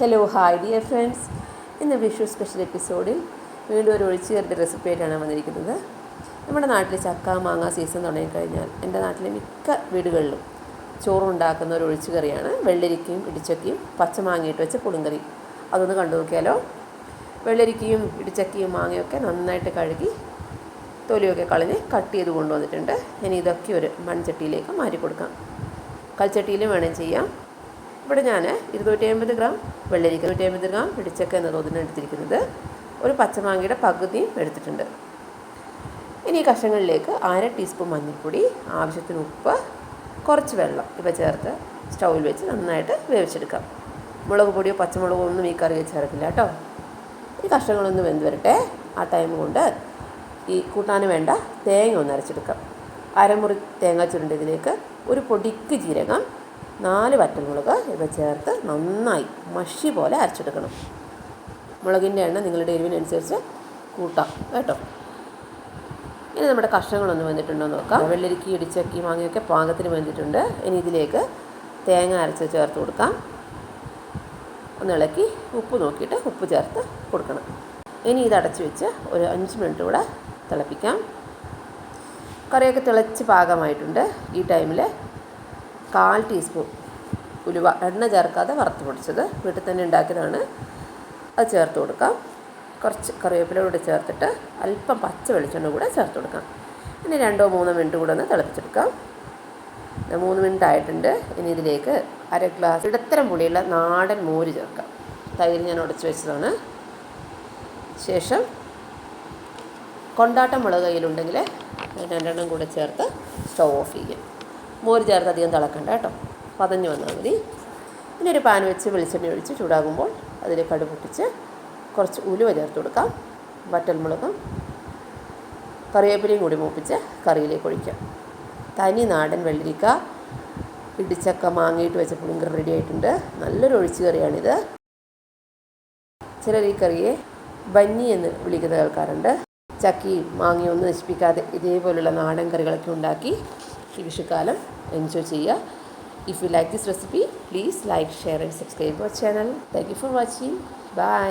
Hello hi dear friends ഇന്ന് Vishu special എപ്പിസോഡിൽ വീണ്ടും ഒരു ഒഴിച്ചുകയറിന്റെ റെസിപ്പിയായിട്ടാണ് വന്നിരിക്കുന്നത്. നമ്മുടെ നാട്ടിൽ ചക്ക മാങ്ങ സീസൺ തുടങ്ങിക്കഴിഞ്ഞാൽ എന്റെ നാട്ടിലെ മിക്ക വീടുകളിലും ചോറുണ്ടാക്കുന്ന ഒരു ഒഴിച്ചുകറിയാണ് വെള്ളരിക്കയും ഇടിച്ചക്കയും പച്ചമാങ്ങയിട്ട് വെച്ച പുളിങ്കറി. അതൊന്ന് കണ്ടു നോക്കിയാലോ? വെള്ളരിക്കയും ഇടിച്ചക്കയും മാങ്ങയൊക്കെ നന്നായിട്ട് കഴുകി തൊലിയൊക്കെ കളഞ്ഞ് കട്ട് ചെയ്ത് കൊണ്ടുവന്നിട്ടുണ്ട്. ഇനി ഇതൊക്കെ ഒരു മൺചട്ടിയിലേക്ക് മാറ്റി കൊടുക്കാം. കൽച്ചട്ടിയിലും വേണം ചെയ്യാം. ഇവിടെ ഞാൻ ഇരുന്നൂറ്റി അമ്പത് ഗ്രാം വെള്ളരിക്ക ഇരുന്നൂറ്റി അമ്പത് ഗ്രാം ഇടിച്ചക്ക എന്ന തോതിന് എടുത്തിരിക്കുന്നത്. ഒരു പച്ചമാങ്ങയുടെ പകുതിയും എടുത്തിട്ടുണ്ട്. ഇനി കഷ്ണങ്ങളിലേക്ക് അര ടീസ്പൂൺ മഞ്ഞൾപ്പൊടി ആവശ്യത്തിന് ഉപ്പ് കുറച്ച് വെള്ളം ഇവ ചേർത്ത് സ്റ്റൗവിൽ വെച്ച് നന്നായിട്ട് വേവിച്ചെടുക്കാം. മുളക് പൊടിയോ പച്ചമുളകോ ഒന്നും ഈ കറിയിൽ ചേർക്കില്ല കേട്ടോ. ഈ കഷ്ണങ്ങളൊന്ന് വെന്ത് വരട്ടെ. ആ ടൈം കൊണ്ട് ഈ കൂട്ടാന് വേണ്ട തേങ്ങ ഒന്ന് അരച്ചെടുക്കാം. അരമുറി തേങ്ങ ചുരുണ്ടതിലേക്ക് ഒരു പൊടിക്ക് ജീരകം നാല് വറ്റൽമുളക് ഇവ ചേർത്ത് നന്നായി മഷി പോലെ അരച്ചെടുക്കണം. മുളകിന്റെ എണ്ണ നിങ്ങളുടെ എരിവിനനുസരിച്ച് കൂട്ടാം കേട്ടോ. ഇനി നമ്മുടെ കഷ്ണങ്ങളൊന്നും വന്നിട്ടുണ്ടോ എന്ന് നോക്കാം. വെള്ളരിക്കി ഇടിച്ചക്കി മാങ്ങയൊക്കെ പാകത്തിന് വേണ്ടിയിട്ടുണ്ട് ഇനി ഇതിലേക്ക് തേങ്ങ അരച്ച് ചേർത്ത് കൊടുക്കാം. ഒന്ന് ഇളക്കി ഉപ്പ് നോക്കിയിട്ട് ഉപ്പ് ചേർത്ത് കൊടുക്കണം. ഇനി ഇത് അടച്ച് വെച്ച് ഒരു അഞ്ച് മിനിറ്റ് കൂടെ തിളപ്പിക്കാം. കറിയൊക്കെ തിളച്ച് പാകമായിട്ടുണ്ട് ഈ ടൈമിൽ കാൽ ടീസ്പൂൺ ഉലുവ എണ്ണ ചേർക്കാതെ വറുത്ത് പൊടിച്ചത് വീട്ടിൽ തന്നെ ഉണ്ടാക്കിയതാണ്. അത് ചേർത്ത് കൊടുക്കാം. കുറച്ച് കറിവേപ്പില കൂടെ ചേർത്തിട്ട് അല്പം പച്ച വെളിച്ചെണ്ണ കൂടെ ചേർത്ത് കൊടുക്കാം. ഇനി രണ്ടോ മൂന്നോ മിനിറ്റ് കൂടെ ഒന്ന് തിളപ്പിച്ചെടുക്കാം. മൂന്ന് മിനിറ്റ് ആയിട്ടുണ്ട്. ഇനി ഇതിലേക്ക് അര ഗ്ലാസ് ഇടത്തരം പുളിയുള്ള നാടൻ മോര് ചേർക്കാം. തൈര് ഞാൻ ഉടച്ച് വെച്ചതാണ്. ശേഷം കൊണ്ടാട്ടം മുളക് കയ്യിലുണ്ടെങ്കിൽ രണ്ടെണ്ണം കൂടെ ചേർത്ത് സ്റ്റവ് ഓഫ് ചെയ്യാം. മോര് ചേർത്ത് അധികം തിളക്കണ്ട കേട്ടോ. പതഞ്ഞ് വന്നാൽ മതി. പിന്നെ ഒരു പാൻ വെച്ച് വെളിച്ചെണ്ണ ഒഴിച്ച് ചൂടാകുമ്പോൾ അതിൽ കടുപൊട്ടിച്ച് കുറച്ച് ഉലുവ ചേർത്ത് കൊടുക്കാം. വറ്റൽമുളകും കറിവേപ്പിലയും കൂടി മൂപ്പിച്ച് കറിയിലേക്ക് ഒഴിക്കാം. തനി നാടൻ വെള്ളരിക്ക ഇടിച്ചക്ക മാങ്ങിയിട്ട് വെച്ച പുളിങ്കറി റെഡി ആയിട്ടുണ്ട്. നല്ലൊരു ഒഴിച്ചു കറിയാണിത്. ചിലർ ഈ കറിയെ ബന്നി എന്ന് വിളിക്കുന്ന കേൾക്കാറുണ്ട്. ചക്കിയും മാങ്ങയും ഒന്നും നശിപ്പിക്കാതെ ഇതേപോലുള്ള നാടൻ കറികളൊക്കെ ഉണ്ടാക്കി ഈ വിഷുക്കാലം എൻജോയ് ചെയ്യുക. If you like this recipe please like share and subscribe our channel thank you for watching bye